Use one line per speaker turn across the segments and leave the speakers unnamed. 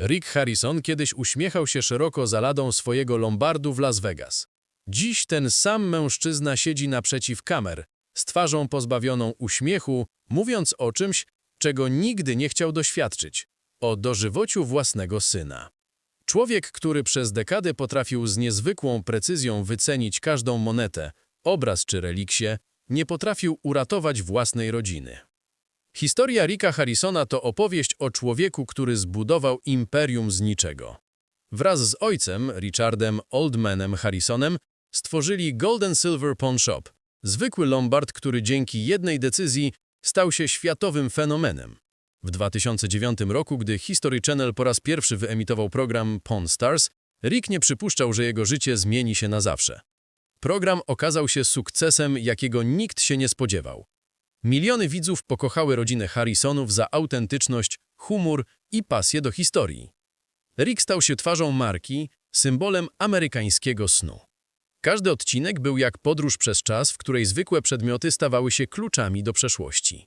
Rick Harrison kiedyś uśmiechał się szeroko za ladą swojego lombardu w Las Vegas. Dziś ten sam mężczyzna siedzi naprzeciw kamer, z twarzą pozbawioną uśmiechu, mówiąc o czymś, czego nigdy nie chciał doświadczyć – o dożywociu własnego syna. Człowiek, który przez dekadę potrafił z niezwykłą precyzją wycenić każdą monetę, obraz czy reliksie, nie potrafił uratować własnej rodziny. Historia Ricka Harrisona to opowieść o człowieku, który zbudował imperium z niczego. Wraz z ojcem, Richardem Oldmanem Harrisonem, stworzyli Golden Silver Pawn Shop, zwykły lombard, który dzięki jednej decyzji stał się światowym fenomenem. W 2009 roku, gdy History Channel po raz pierwszy wyemitował program Pawn Stars, Rick nie przypuszczał, że jego życie zmieni się na zawsze. Program okazał się sukcesem, jakiego nikt się nie spodziewał. Miliony widzów pokochały rodzinę Harrisonów za autentyczność, humor i pasję do historii. Rick stał się twarzą marki, symbolem amerykańskiego snu. Każdy odcinek był jak podróż przez czas, w której zwykłe przedmioty stawały się kluczami do przeszłości.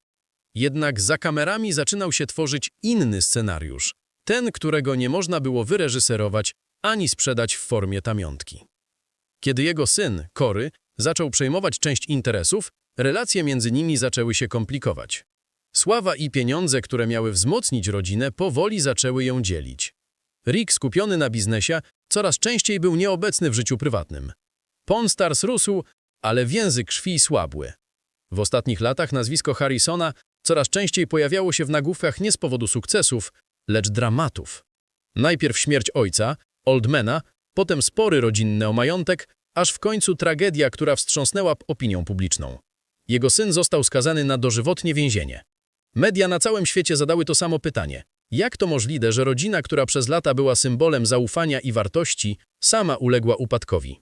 Jednak za kamerami zaczynał się tworzyć inny scenariusz, ten, którego nie można było wyreżyserować ani sprzedać w formie tamiątki. Kiedy jego syn, Cory, zaczął przejmować część interesów, relacje między nimi zaczęły się komplikować. Sława i pieniądze, które miały wzmocnić rodzinę, powoli zaczęły ją dzielić. Rick, skupiony na biznesie, coraz częściej był nieobecny w życiu prywatnym. Pawn Stars rósł, ale więzy krwi słabły. W ostatnich latach nazwisko Harrisona coraz częściej pojawiało się w nagłówkach nie z powodu sukcesów, lecz dramatów. Najpierw śmierć ojca, Oldmana, potem spory rodzinne o majątek, aż w końcu tragedia, która wstrząsnęła opinią publiczną. Jego syn został skazany na dożywotnie więzienie. Media na całym świecie zadały to samo pytanie. Jak to możliwe, że rodzina, która przez lata była symbolem zaufania i wartości, sama uległa upadkowi?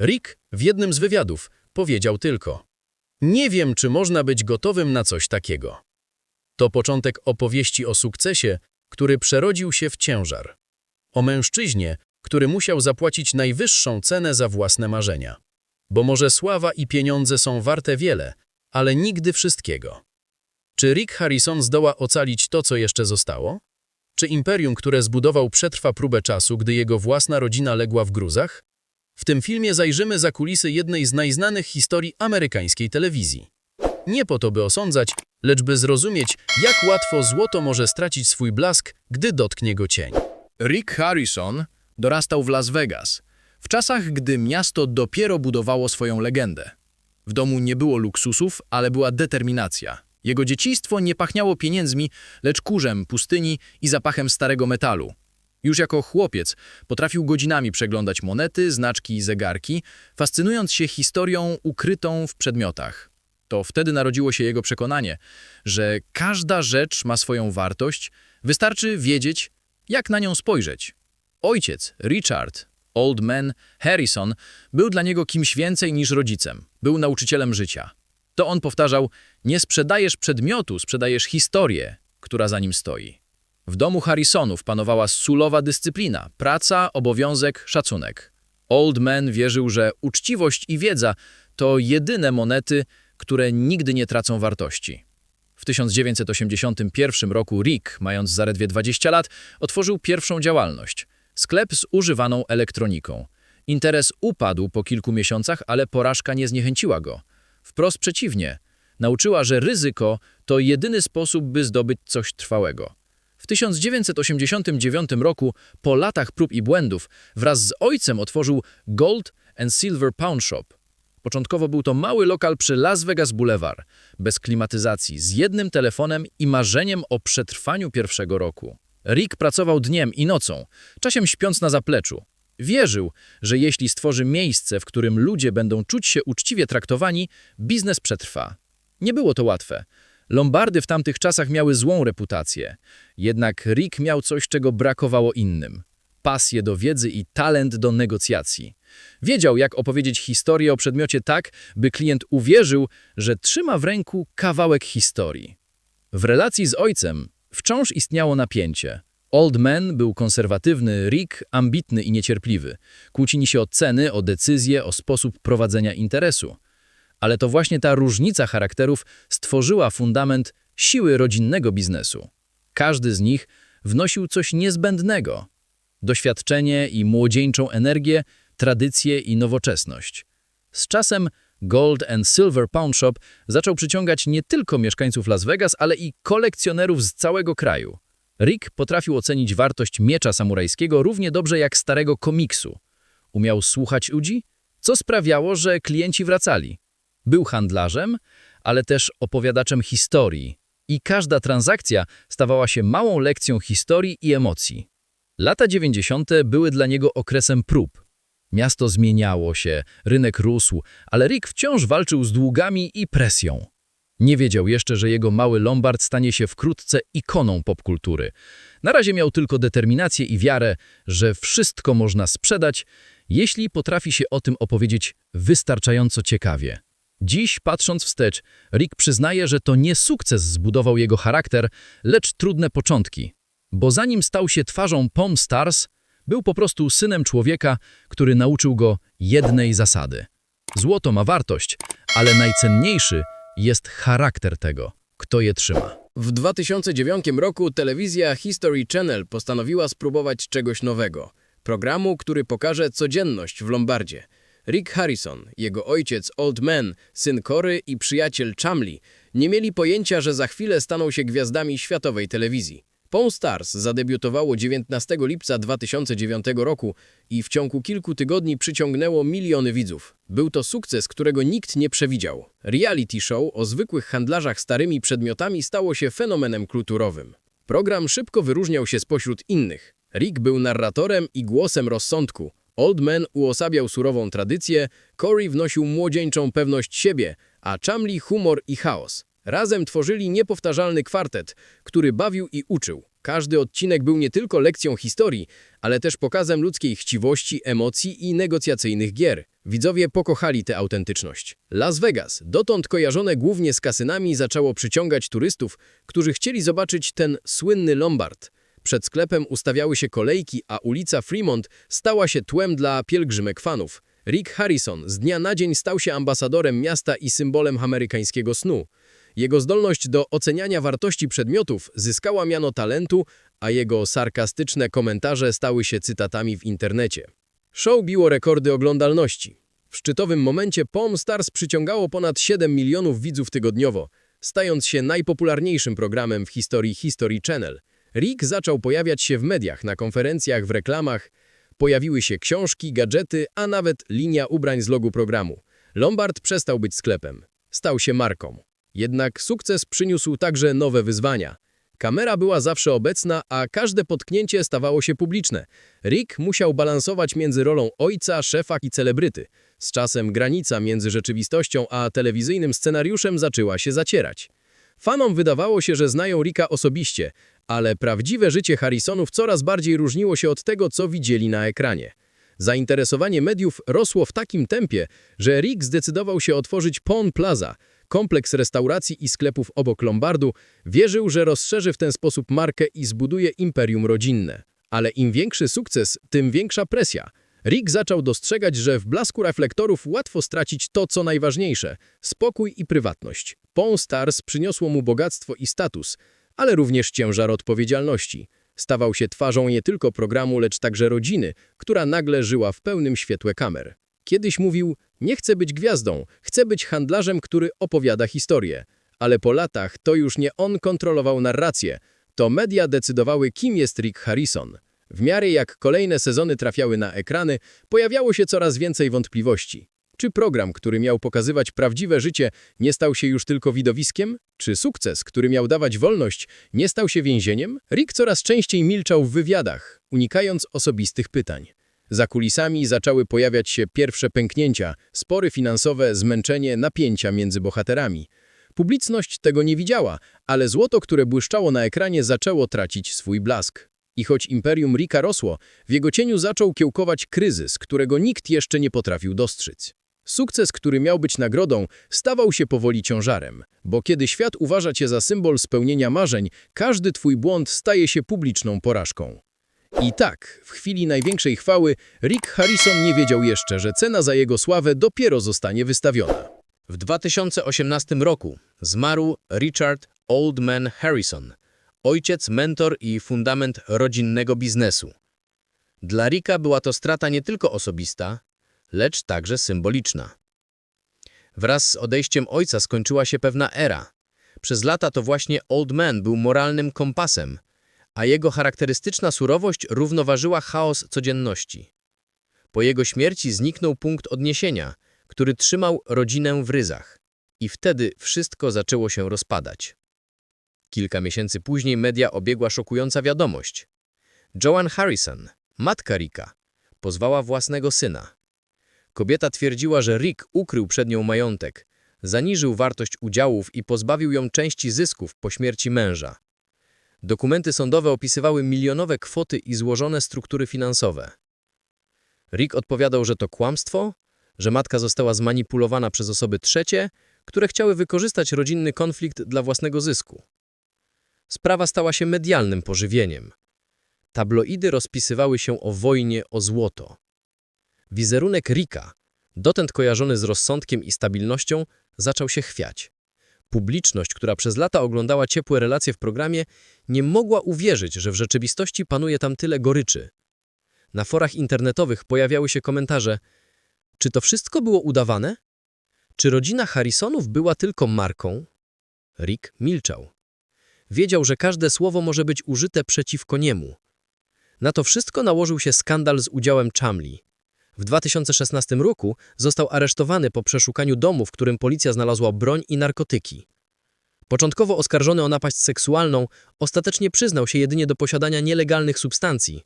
Rick w jednym z wywiadów powiedział tylko Nie wiem, czy można być gotowym na coś takiego. To początek opowieści o sukcesie, który przerodził się w ciężar. O mężczyźnie, który musiał zapłacić najwyższą cenę za własne marzenia. Bo może sława i pieniądze są warte wiele, ale nigdy wszystkiego. Czy Rick Harrison zdoła ocalić to, co jeszcze zostało? Czy imperium, które zbudował, przetrwa próbę czasu, gdy jego własna rodzina legła w gruzach? W tym filmie zajrzymy za kulisy jednej z najznanych historii amerykańskiej telewizji. Nie po to, by osądzać, lecz by zrozumieć, jak łatwo złoto może stracić swój blask, gdy dotknie go cień.
Rick Harrison dorastał w Las Vegas, w czasach, gdy miasto dopiero budowało swoją legendę. W domu nie było luksusów, ale była determinacja. Jego dzieciństwo nie pachniało pieniędzmi, lecz kurzem pustyni i zapachem starego metalu. Już jako chłopiec potrafił godzinami przeglądać monety, znaczki i zegarki, fascynując się historią ukrytą w przedmiotach. To wtedy narodziło się jego przekonanie, że każda rzecz ma swoją wartość, wystarczy wiedzieć, jak na nią spojrzeć. Ojciec, Richard, Old Man Harrison, był dla niego kimś więcej niż rodzicem. Był nauczycielem życia. To on powtarzał, nie sprzedajesz przedmiotu, sprzedajesz historię, która za nim stoi. W domu Harrisonów panowała sulowa dyscyplina, praca, obowiązek, szacunek. Old Man wierzył, że uczciwość i wiedza to jedyne monety, które nigdy nie tracą wartości. W 1981 roku Rick, mając zaledwie 20 lat, otworzył pierwszą działalność – sklep z używaną elektroniką. Interes upadł po kilku miesiącach, ale porażka nie zniechęciła go. Wprost przeciwnie, nauczyła, że ryzyko to jedyny sposób, by zdobyć coś trwałego. W 1989 roku, po latach prób i błędów, wraz z ojcem otworzył Gold and Silver Pawn Shop. Początkowo był to mały lokal przy Las Vegas Boulevard, bez klimatyzacji, z jednym telefonem i marzeniem o przetrwaniu pierwszego roku. Rick pracował dniem i nocą, czasem śpiąc na zapleczu. Wierzył, że jeśli stworzy miejsce, w którym ludzie będą czuć się uczciwie traktowani, biznes przetrwa. Nie było to łatwe. Lombardy w tamtych czasach miały złą reputację. Jednak Rick miał coś, czego brakowało innym. Pasję do wiedzy i talent do negocjacji. Wiedział, jak opowiedzieć historię o przedmiocie tak, by klient uwierzył, że trzyma w ręku kawałek historii. W relacji z ojcem wciąż istniało napięcie. Old Man był konserwatywny, Rick ambitny i niecierpliwy. Kłócili się o ceny, o decyzje, o sposób prowadzenia interesu. Ale to właśnie ta różnica charakterów stworzyła fundament siły rodzinnego biznesu. Każdy z nich wnosił coś niezbędnego. Doświadczenie i młodzieńczą energię, tradycję i nowoczesność. Z czasem Gold and Silver Pawn Shop zaczął przyciągać nie tylko mieszkańców Las Vegas, ale i kolekcjonerów z całego kraju. Rick potrafił ocenić wartość miecza samurajskiego równie dobrze jak starego komiksu. Umiał słuchać ludzi, co sprawiało, że klienci wracali. Był handlarzem, ale też opowiadaczem historii i każda transakcja stawała się małą lekcją historii i emocji. Lata 90. były dla niego okresem prób. Miasto zmieniało się, rynek rósł, ale Rick wciąż walczył z długami i presją. Nie wiedział jeszcze, że jego mały Lombard stanie się wkrótce ikoną popkultury. Na razie miał tylko determinację i wiarę, że wszystko można sprzedać, jeśli potrafi się o tym opowiedzieć wystarczająco ciekawie. Dziś, patrząc wstecz, Rick przyznaje, że to nie sukces zbudował jego charakter, lecz trudne początki. Bo zanim stał się twarzą Pom Stars, był po prostu synem człowieka, który nauczył go jednej zasady. Złoto ma wartość, ale najcenniejszy jest charakter tego, kto je trzyma.
W 2009 roku telewizja History Channel postanowiła spróbować czegoś nowego. Programu, który pokaże codzienność w Lombardzie. Rick Harrison, jego ojciec Old Man, syn Cory i przyjaciel Chamley nie mieli pojęcia, że za chwilę staną się gwiazdami światowej telewizji. Pawn Stars zadebiutowało 19 lipca 2009 roku i w ciągu kilku tygodni przyciągnęło miliony widzów. Był to sukces, którego nikt nie przewidział. Reality show o zwykłych handlarzach starymi przedmiotami stało się fenomenem kulturowym. Program szybko wyróżniał się spośród innych. Rick był narratorem i głosem rozsądku. Old Man uosabiał surową tradycję, Corey wnosił młodzieńczą pewność siebie, a Chamley humor i chaos. Razem tworzyli niepowtarzalny kwartet, który bawił i uczył. Każdy odcinek był nie tylko lekcją historii, ale też pokazem ludzkiej chciwości, emocji i negocjacyjnych gier. Widzowie pokochali tę autentyczność. Las Vegas, dotąd kojarzone głównie z kasynami, zaczęło przyciągać turystów, którzy chcieli zobaczyć ten słynny Lombard. Przed sklepem ustawiały się kolejki, a ulica Fremont stała się tłem dla pielgrzymek fanów. Rick Harrison z dnia na dzień stał się ambasadorem miasta i symbolem amerykańskiego snu. Jego zdolność do oceniania wartości przedmiotów zyskała miano talentu, a jego sarkastyczne komentarze stały się cytatami w internecie. Show biło rekordy oglądalności. W szczytowym momencie Palm Stars przyciągało ponad 7 milionów widzów tygodniowo, stając się najpopularniejszym programem w historii History Channel. Rick zaczął pojawiać się w mediach, na konferencjach, w reklamach. Pojawiły się książki, gadżety, a nawet linia ubrań z logu programu. Lombard przestał być sklepem. Stał się marką. Jednak sukces przyniósł także nowe wyzwania. Kamera była zawsze obecna, a każde potknięcie stawało się publiczne. Rick musiał balansować między rolą ojca, szefa i celebryty. Z czasem granica między rzeczywistością a telewizyjnym scenariuszem zaczęła się zacierać. Fanom wydawało się, że znają Ricka osobiście, ale prawdziwe życie Harrisonów coraz bardziej różniło się od tego, co widzieli na ekranie. Zainteresowanie mediów rosło w takim tempie, że Rick zdecydował się otworzyć Pawn Plaza, kompleks restauracji i sklepów obok Lombardu, wierzył, że rozszerzy w ten sposób markę i zbuduje imperium rodzinne. Ale im większy sukces, tym większa presja. Rick zaczął dostrzegać, że w blasku reflektorów łatwo stracić to, co najważniejsze – spokój i prywatność. Pawn Stars przyniosło mu bogactwo i status, ale również ciężar odpowiedzialności. Stawał się twarzą nie tylko programu, lecz także rodziny, która nagle żyła w pełnym świetle kamer. Kiedyś mówił, nie chcę być gwiazdą, chcę być handlarzem, który opowiada historię. Ale po latach to już nie on kontrolował narrację, to media decydowały, kim jest Rick Harrison. W miarę jak kolejne sezony trafiały na ekrany, pojawiało się coraz więcej wątpliwości. Czy program, który miał pokazywać prawdziwe życie, nie stał się już tylko widowiskiem? Czy sukces, który miał dawać wolność, nie stał się więzieniem? Rick coraz częściej milczał w wywiadach, unikając osobistych pytań. Za kulisami zaczęły pojawiać się pierwsze pęknięcia, spory finansowe, zmęczenie, napięcia między bohaterami. Publiczność tego nie widziała, ale złoto, które błyszczało na ekranie, zaczęło tracić swój blask. I choć imperium Ricka rosło, w jego cieniu zaczął kiełkować kryzys, którego nikt jeszcze nie potrafił dostrzec. Sukces, który miał być nagrodą, stawał się powoli ciążarem, bo kiedy świat uważa cię za symbol spełnienia marzeń, każdy twój błąd staje się publiczną porażką. I tak, w chwili największej chwały, Rick Harrison nie wiedział jeszcze, że cena za jego sławę dopiero zostanie wystawiona. W 2018 roku zmarł Richard Oldman Harrison.
ojciec, mentor i fundament rodzinnego biznesu. Dla Ricka była to strata nie tylko osobista, lecz także symboliczna. Wraz z odejściem ojca skończyła się pewna era. Przez lata to właśnie Old Man był moralnym kompasem, a jego charakterystyczna surowość równoważyła chaos codzienności. Po jego śmierci zniknął punkt odniesienia, który trzymał rodzinę w ryzach. I wtedy wszystko zaczęło się rozpadać. Kilka miesięcy później media obiegła szokująca wiadomość. Joan Harrison, matka Ricka, pozwała własnego syna. Kobieta twierdziła, że Rick ukrył przed nią majątek, zaniżył wartość udziałów i pozbawił ją części zysków po śmierci męża. Dokumenty sądowe opisywały milionowe kwoty i złożone struktury finansowe. Rick odpowiadał, że to kłamstwo, że matka została zmanipulowana przez osoby trzecie, które chciały wykorzystać rodzinny konflikt dla własnego zysku. Sprawa stała się medialnym pożywieniem. Tabloidy rozpisywały się o wojnie o złoto. Wizerunek Ricka, dotąd kojarzony z rozsądkiem i stabilnością, zaczął się chwiać. Publiczność, która przez lata oglądała ciepłe relacje w programie, nie mogła uwierzyć, że w rzeczywistości panuje tam tyle goryczy. Na forach internetowych pojawiały się komentarze Czy to wszystko było udawane? Czy rodzina Harrisonów była tylko marką? Rick milczał. Wiedział, że każde słowo może być użyte przeciwko niemu. Na to wszystko nałożył się skandal z udziałem Chamley. W 2016 roku został aresztowany po przeszukaniu domu, w którym policja znalazła broń i narkotyki. Początkowo oskarżony o napaść seksualną, ostatecznie przyznał się jedynie do posiadania nielegalnych substancji.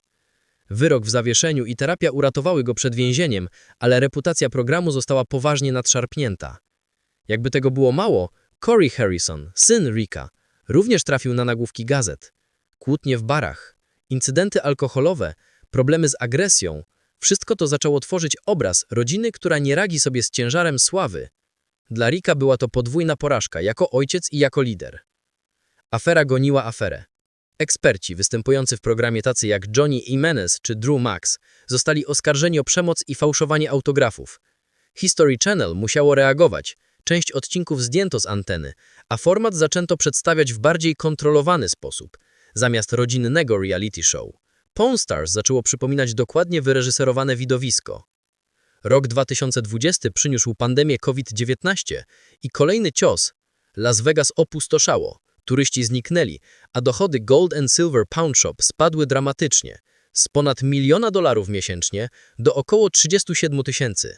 Wyrok w zawieszeniu i terapia uratowały go przed więzieniem, ale reputacja programu została poważnie nadszarpnięta. Jakby tego było mało, Corey Harrison, syn Ricka, również trafił na nagłówki gazet. Kłótnie w barach, incydenty alkoholowe, problemy z agresją – wszystko to zaczęło tworzyć obraz rodziny, która nie radzi sobie z ciężarem sławy. Dla Ricka była to podwójna porażka, jako ojciec i jako lider. Afera goniła aferę. Eksperci występujący w programie tacy jak Johnny Jimenez czy Drew Max zostali oskarżeni o przemoc i fałszowanie autografów. History Channel musiało reagować, część odcinków zdjęto z anteny, a format zaczęto przedstawiać w bardziej kontrolowany sposób, zamiast rodzinnego reality show. Pawn Stars zaczęło przypominać dokładnie wyreżyserowane widowisko. Rok 2020 przyniósł pandemię COVID-19 i kolejny cios. Las Vegas opustoszało, turyści zniknęli, a dochody Gold and Silver Pawn Shop spadły dramatycznie, z ponad miliona dolarów miesięcznie do około 37 tysięcy.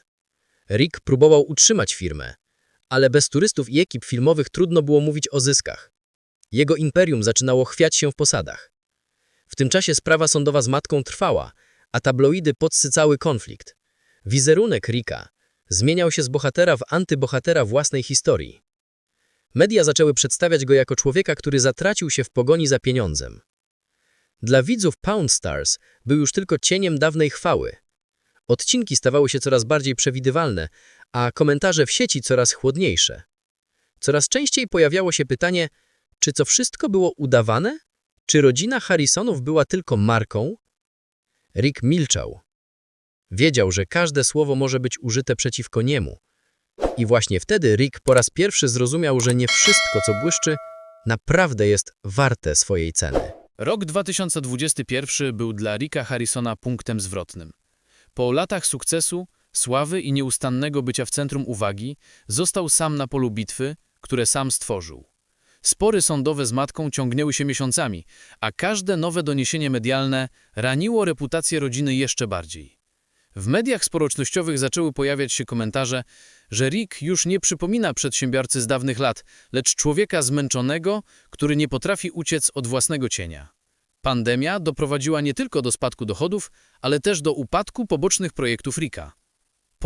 Rick próbował utrzymać firmę, ale bez turystów i ekip filmowych trudno było mówić o zyskach. Jego imperium zaczynało chwiać się w posadach. W tym czasie sprawa sądowa z matką trwała, a tabloidy podsycały konflikt. Wizerunek Ricka zmieniał się z bohatera w antybohatera własnej historii. Media zaczęły przedstawiać go jako człowieka, który zatracił się w pogoni za pieniądzem. Dla widzów Pound Stars był już tylko cieniem dawnej chwały. Odcinki stawały się coraz bardziej przewidywalne, a komentarze w sieci coraz chłodniejsze. Coraz częściej pojawiało się pytanie, czy to wszystko było udawane, czy rodzina Harrisonów była tylko marką? Rick milczał. Wiedział, że każde słowo może być użyte przeciwko niemu. I właśnie wtedy Rick po raz pierwszy zrozumiał, że nie wszystko, co błyszczy, naprawdę jest warte swojej ceny.
Rok 2021 był dla Ricka Harrisona punktem zwrotnym. Po latach sukcesu, sławy i nieustannego bycia w centrum uwagi, został sam na polu bitwy, które sam stworzył. Spory sądowe z matką ciągnęły się miesiącami, a każde nowe doniesienie medialne raniło reputację rodziny jeszcze bardziej. W mediach społecznościowych zaczęły pojawiać się komentarze, że Rick już nie przypomina przedsiębiorcy z dawnych lat, lecz człowieka zmęczonego, który nie potrafi uciec od własnego cienia. Pandemia doprowadziła nie tylko do spadku dochodów, ale też do upadku pobocznych projektów Ricka.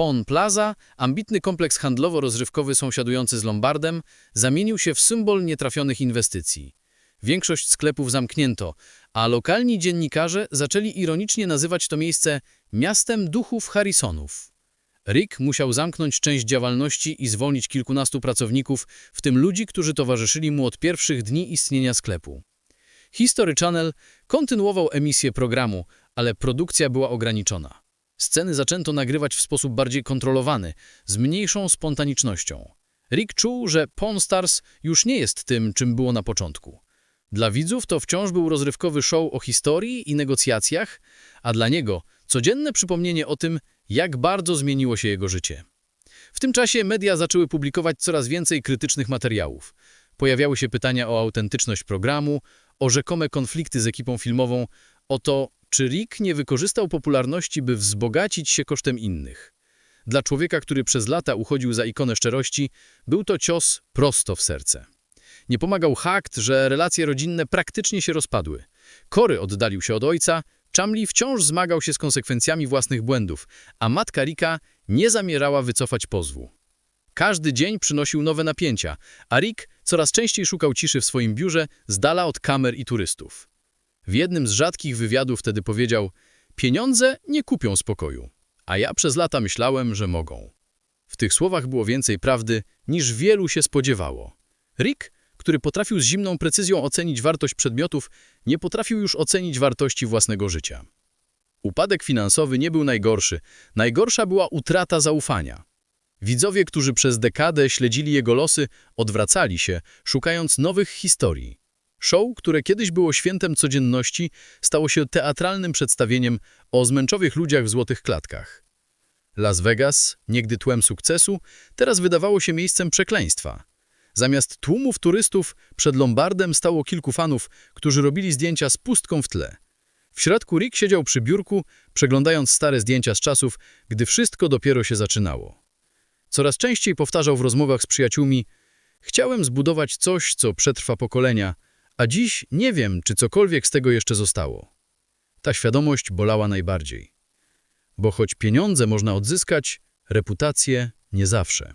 Pon Plaza, ambitny kompleks handlowo-rozrywkowy sąsiadujący z Lombardem, zamienił się w symbol nietrafionych inwestycji. Większość sklepów zamknięto, a lokalni dziennikarze zaczęli ironicznie nazywać to miejsce miastem duchów Harrisonów. Rick musiał zamknąć część działalności i zwolnić kilkunastu pracowników, w tym ludzi, którzy towarzyszyli mu od pierwszych dni istnienia sklepu. History Channel kontynuował emisję programu, ale produkcja była ograniczona. Sceny zaczęto nagrywać w sposób bardziej kontrolowany, z mniejszą spontanicznością. Rick czuł, że Pawn Stars już nie jest tym, czym było na początku.
Dla widzów to wciąż był rozrywkowy show o historii i negocjacjach, a dla niego codzienne przypomnienie o tym, jak bardzo zmieniło się jego życie. W tym czasie media zaczęły publikować coraz więcej krytycznych materiałów. Pojawiały się pytania o autentyczność programu, o rzekome konflikty z ekipą filmową, o to, czy Rick nie wykorzystał popularności, by wzbogacić się kosztem innych. Dla człowieka, który przez lata uchodził za ikonę szczerości, był to cios prosto w serce. Nie pomagał fakt, że relacje rodzinne praktycznie się rozpadły. Kory oddalił się od ojca, Chamli wciąż zmagał się z konsekwencjami własnych błędów, a matka Ricka nie zamierała wycofać pozwu. Każdy dzień przynosił nowe napięcia, a Rick coraz częściej szukał ciszy w swoim biurze z dala od kamer i turystów. W jednym z rzadkich wywiadów wtedy powiedział: Pieniądze nie kupią spokoju, a ja przez lata myślałem, że mogą. W tych słowach było więcej prawdy, niż wielu się spodziewało. Rick, który potrafił z zimną precyzją ocenić wartość przedmiotów, nie potrafił już ocenić wartości własnego życia. Upadek finansowy nie był najgorszy. Najgorsza była utrata zaufania. Widzowie, którzy przez dekadę śledzili jego losy, odwracali się, szukając nowych historii. Show, które kiedyś było świętem codzienności, stało się teatralnym przedstawieniem o zmęczowych ludziach w złotych klatkach. Las Vegas, niegdy tłem sukcesu, teraz wydawało się miejscem przekleństwa. Zamiast tłumów turystów przed Lombardem stało kilku fanów, którzy robili zdjęcia z pustką w tle. W środku Rick siedział przy biurku, przeglądając stare zdjęcia z czasów, gdy wszystko dopiero się zaczynało. Coraz częściej powtarzał w rozmowach z przyjaciółmi Chciałem zbudować coś, co przetrwa pokolenia, a dziś nie wiem, czy cokolwiek z tego jeszcze zostało. Ta świadomość bolała najbardziej. Bo choć pieniądze można odzyskać, reputację nie zawsze.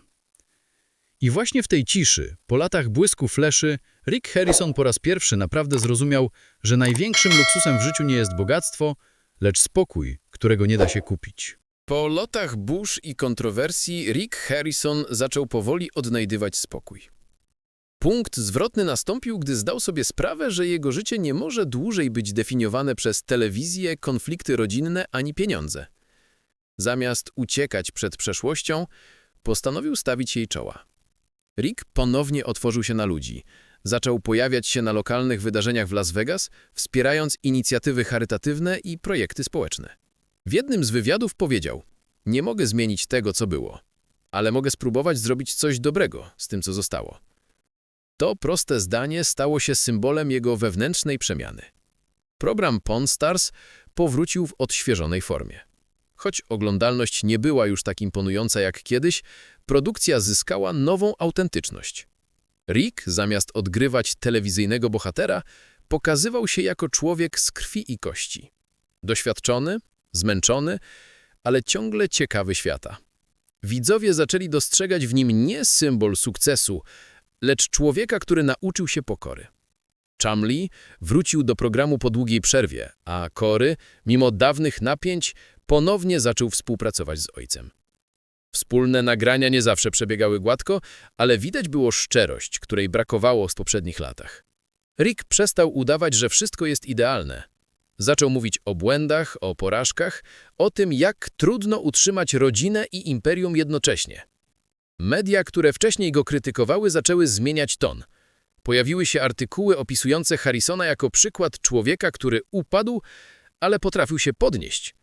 I właśnie w tej ciszy, po latach błysku fleszy, Rick Harrison po raz pierwszy naprawdę zrozumiał, że największym luksusem w życiu nie jest bogactwo, lecz spokój, którego nie da się kupić.
Po lotach burz i kontrowersji Rick Harrison zaczął powoli odnajdywać spokój. Punkt zwrotny nastąpił, gdy zdał sobie sprawę, że jego życie nie może dłużej być definiowane przez telewizję, konflikty rodzinne ani pieniądze. Zamiast uciekać przed przeszłością, postanowił stawić jej czoła. Rick ponownie otworzył się na ludzi. Zaczął pojawiać się na lokalnych wydarzeniach w Las Vegas, wspierając inicjatywy charytatywne i projekty społeczne. W jednym z wywiadów powiedział: Nie mogę zmienić tego, co było, ale mogę spróbować zrobić coś dobrego z tym, co zostało. To proste zdanie stało się symbolem jego wewnętrznej przemiany. Program Pawn Stars powrócił w odświeżonej formie. Choć oglądalność nie była już tak imponująca jak kiedyś, produkcja zyskała nową autentyczność. Rick, zamiast odgrywać telewizyjnego bohatera, pokazywał się jako człowiek z krwi i kości. Doświadczony, zmęczony, ale ciągle ciekawy świata. Widzowie zaczęli dostrzegać w nim nie symbol sukcesu, lecz człowieka, który nauczył się pokory. Chamli wrócił do programu po długiej przerwie, a Cory, mimo dawnych napięć, ponownie zaczął współpracować z ojcem. Wspólne nagrania nie zawsze przebiegały gładko, ale widać było szczerość, której brakowało w poprzednich latach. Rick przestał udawać, że wszystko jest idealne. Zaczął mówić o błędach, o porażkach, o tym, jak trudno utrzymać rodzinę i imperium jednocześnie. Media, które wcześniej go krytykowały, zaczęły zmieniać ton. Pojawiły się artykuły opisujące Harrisona jako przykład człowieka, który upadł, ale potrafił się podnieść.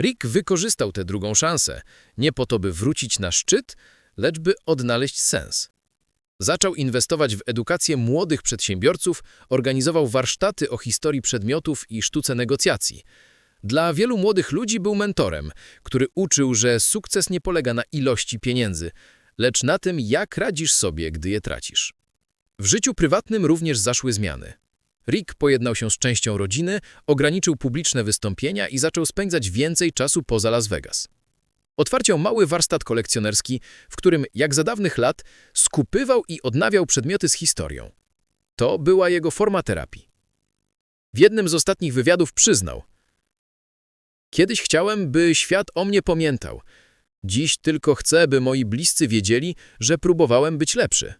Rick wykorzystał tę drugą szansę, nie po to, by wrócić na szczyt, lecz by odnaleźć sens. Zaczął inwestować w edukację młodych przedsiębiorców, organizował warsztaty o historii przedmiotów i sztuce negocjacji. Dla wielu młodych ludzi był mentorem, który uczył, że sukces nie polega na ilości pieniędzy, lecz na tym, jak radzisz sobie, gdy je tracisz. W życiu prywatnym również zaszły zmiany. Rick pojednał się z częścią rodziny, ograniczył publiczne wystąpienia i zaczął spędzać więcej czasu poza Las Vegas. Otwarciał mały warsztat kolekcjonerski, w którym, jak za dawnych lat, skupywał i odnawiał przedmioty z historią. To była jego forma terapii. W jednym z ostatnich wywiadów przyznał Kiedyś chciałem, by świat o mnie pamiętał. Dziś tylko chcę, by moi bliscy wiedzieli, że próbowałem być lepszy.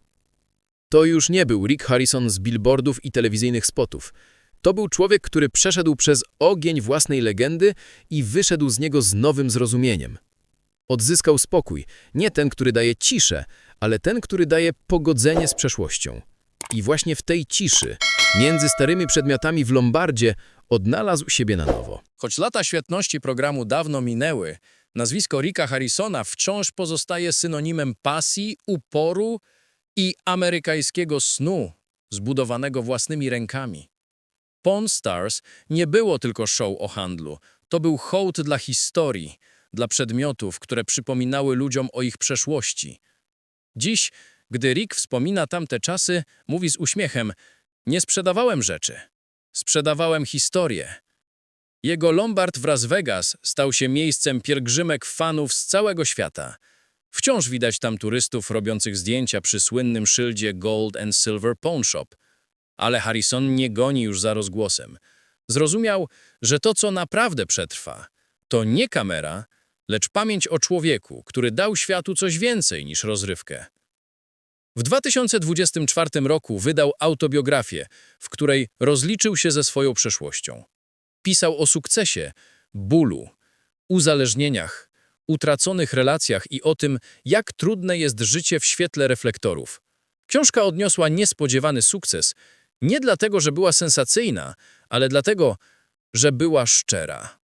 To już nie był Rick Harrison z billboardów i telewizyjnych spotów. To był człowiek, który przeszedł przez ogień własnej legendy i wyszedł z niego z nowym zrozumieniem. Odzyskał spokój, nie ten, który daje ciszę, ale ten, który daje pogodzenie z przeszłością. I właśnie w tej ciszy,
Między starymi przedmiotami w Lombardzie odnalazł siebie na nowo.
Choć lata świetności programu dawno minęły, nazwisko Ricka Harrisona wciąż pozostaje synonimem pasji, uporu i amerykańskiego snu, zbudowanego własnymi rękami. Pawn Stars nie było tylko show o handlu, to był hołd dla historii, dla przedmiotów, które przypominały ludziom o ich przeszłości. Dziś, gdy Rick wspomina tamte czasy, mówi z uśmiechem: Nie sprzedawałem rzeczy, sprzedawałem historię. Jego Lombard w Las Vegas stał się miejscem pielgrzymek fanów z całego świata. Wciąż widać tam turystów robiących zdjęcia przy słynnym szyldzie Gold and Silver Pawn Shop. Ale Harrison nie goni już za rozgłosem. Zrozumiał, że to, co naprawdę przetrwa, to nie kamera, lecz pamięć o człowieku, który dał światu coś więcej niż rozrywkę. W 2024 roku wydał autobiografię, w której rozliczył się ze swoją przeszłością. Pisał o sukcesie, bólu, uzależnieniach, utraconych relacjach i o tym, jak trudne jest życie w świetle reflektorów. Książka odniosła niespodziewany sukces, nie dlatego, że była sensacyjna, ale dlatego, że była szczera.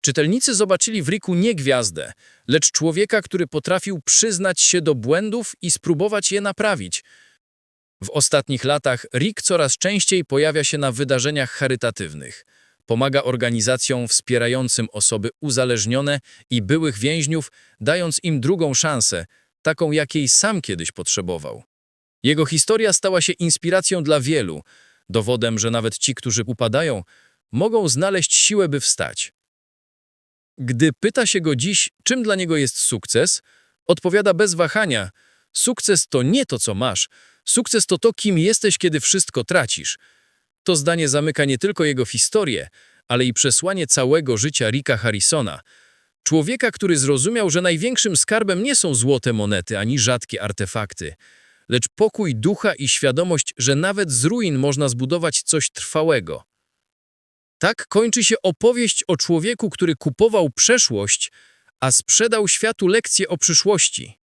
Czytelnicy zobaczyli w Ricku nie gwiazdę, lecz człowieka, który potrafił przyznać się do błędów i spróbować je naprawić. W ostatnich latach Rick coraz częściej pojawia się na wydarzeniach charytatywnych. Pomaga organizacjom wspierającym osoby uzależnione i byłych więźniów, dając im drugą szansę, taką jakiej sam kiedyś potrzebował. Jego historia stała się inspiracją dla wielu, dowodem, że nawet ci, którzy upadają, mogą znaleźć siłę, by wstać. Gdy pyta się go dziś, czym dla niego jest sukces, odpowiada bez wahania: Sukces to nie to, co masz, sukces to to, kim jesteś, kiedy wszystko tracisz. To zdanie zamyka nie tylko jego historię, ale i przesłanie całego życia Ricka Harrisona, człowieka, który zrozumiał, że największym skarbem nie są złote monety ani rzadkie artefakty, lecz pokój ducha i świadomość, że nawet z ruin można zbudować coś trwałego. Tak kończy się opowieść o człowieku, który kupował przeszłość, a sprzedał światu lekcję o przyszłości.